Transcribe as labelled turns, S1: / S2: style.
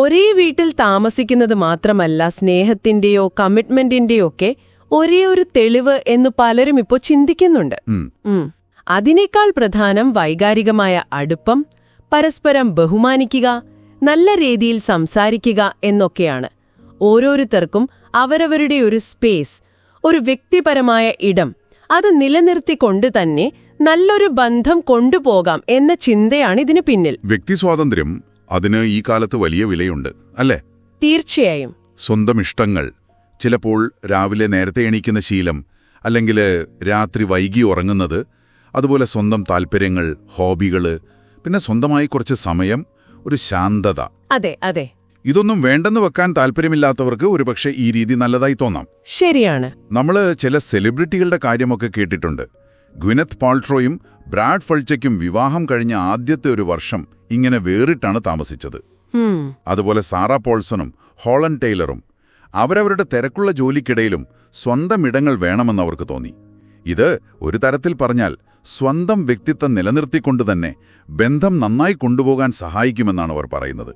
S1: ഒരേ വീട്ടിൽ താമസിക്കുന്നത് മാത്രമല്ല സ്നേഹത്തിന്റെയോ കമ്മിറ്റ്മെന്റിന്റെയോ ഒക്കെ ഒരേ ഒരു തെളിവ് എന്ന് പലരും ഇപ്പോൾ ചിന്തിക്കുന്നുണ്ട്. അതിനേക്കാൾ പ്രധാനം വൈകാരികമായ അടുപ്പം പരസ്പരം ബഹുമാനിക്കുക നല്ല രീതിയിൽ സംസാരിക്കുക എന്നൊക്കെയാണ്. ഓരോരുത്തർക്കും അവരവരുടെ ഒരു സ്പേസ് ഒരു വ്യക്തിപരമായ ഇടം അത് നിലനിർത്തിക്കൊണ്ട് തന്നെ നല്ലൊരു ബന്ധം കൊണ്ടുപോകാം എന്ന ചിന്തയാണ് ഇതിന് പിന്നിൽ.
S2: വ്യക്തി സ്വാതന്ത്ര്യം അതിന് ഈ കാലത്ത് വലിയ വിലയുണ്ട് അല്ലേ?
S1: തീർച്ചയായും.
S2: സ്വന്തം ഇഷ്ടങ്ങൾ. ചിലപ്പോൾ രാവിലെ നേരത്തെ എണീക്കുന്ന ശീലം അല്ലെങ്കിൽ രാത്രി വൈകി ഉറങ്ങുന്നത് അതുപോലെ സ്വന്തം താൽപ്പര്യങ്ങൾ ഹോബികൾ പിന്നെ സ്വന്തമായി കുറച്ച് സമയം ഒരു ശാന്തത.
S1: അതെ അതെ.
S2: ഇതൊന്നും വേണ്ടെന്ന് വെക്കാൻ താല്പര്യമില്ലാത്തവർക്ക് ഒരുപക്ഷെ ഈ രീതി നല്ലതായി തോന്നാം.
S1: ശരിയാണ്.
S2: നമ്മൾ ചില സെലിബ്രിറ്റികളുടെ കാര്യമൊക്കെ കേട്ടിട്ടുണ്ട്. ഗ്വിനത്ത് പാൾട്രോയും ബ്രാഡ് ഫൾച്ചയ്ക്കും വിവാഹം കഴിഞ്ഞ ആദ്യത്തെ ഒരു വർഷം ഇങ്ങനെ വേറിട്ടാണ് താമസിച്ചത്. അതുപോലെ സാറ പോൾസണും ഹോളൻ ടൈലറും അവരവരുടെ തിരക്കുള്ള ജോലിക്കിടയിലും സ്വന്തം ഇടങ്ങൾ വേണമെന്ന് അവർക്ക് തോന്നി. ഇത് ഒരു തരത്തിൽ പറഞ്ഞാൽ സ്വന്തം വ്യക്തിത്വം നിലനിർത്തിക്കൊണ്ട് തന്നെ ബന്ധം നന്നായി കൊണ്ടുപോകാൻ സഹായിക്കുമെന്നാണ് അവർ പറയുന്നത്.